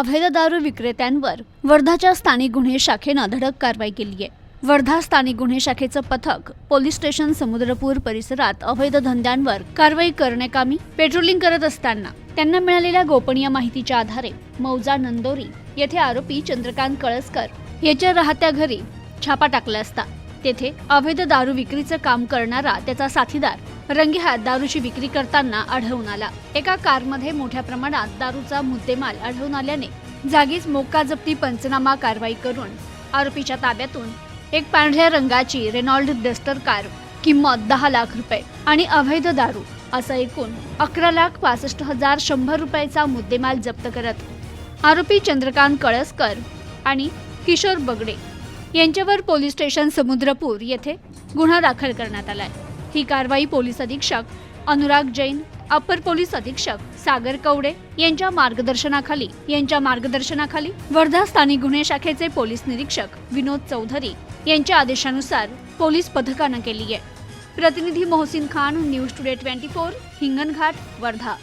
अवैध दारू विक्रेत्यांवर वर्धाच्या स्थानिक गुन्हे शाखेनं धडक कारवाई केली आहे. वर्धा स्थानिक गुन्हे शाखेचं पथक पोलीस स्टेशन समुद्रपूर परिसरात अवैध धंद्यांवर कारवाई करण्याकामी पेट्रोलिंग करत असताना त्यांना मिळालेल्या गोपनीय माहितीच्या आधारे मौजा नंदोरी येथे आरोपी चंद्रकांत कळसकर याच्या राहत्या घरी छापा टाकला असता. तेथे अवैध दारू विक्रीचं काम करणारा त्याचा साथीदार रंगेहात दारूची विक्री करताना आढळून आला. एका कारमध्ये मोठ्या प्रमाणात दारूचा मुद्देमाल आढळून आल्याने जागीच मोक्का जप्ती पंचनामा कारवाई करून आरोपीच्या ताब्यातून एक पांढऱ्या रंगाची रेनॉल्ड डस्टर कार किंमत दहा लाख रुपये आणि अवैध दारू असं एकूण अकरा लाख पासष्ट हजार शंभर रुपयाचा मुद्देमाल जप्त करत आरोपी चंद्रकांत कळसकर आणि किशोर बगडे यांच्यावर पोलीस स्टेशन समुद्रपूर येथे गुन्हा दाखल करण्यात आलाय. ही कारवाई पोलीस अधीक्षक अनुराग जैन अप्पर पोलीस अधीक्षक सागर कवडे यांच्या मार्गदर्शनाखाली यांच्या मार्गदर्शनाखाली वर्धा स्थानिक गुन्हे शाखेचे पोलीस निरीक्षक विनोद चौधरी यांच्या आदेशानुसार पोलीस पथकानं केली आहे प्रतिनिधी Mohsin Khan news today twenty four Hinganghat Wardha.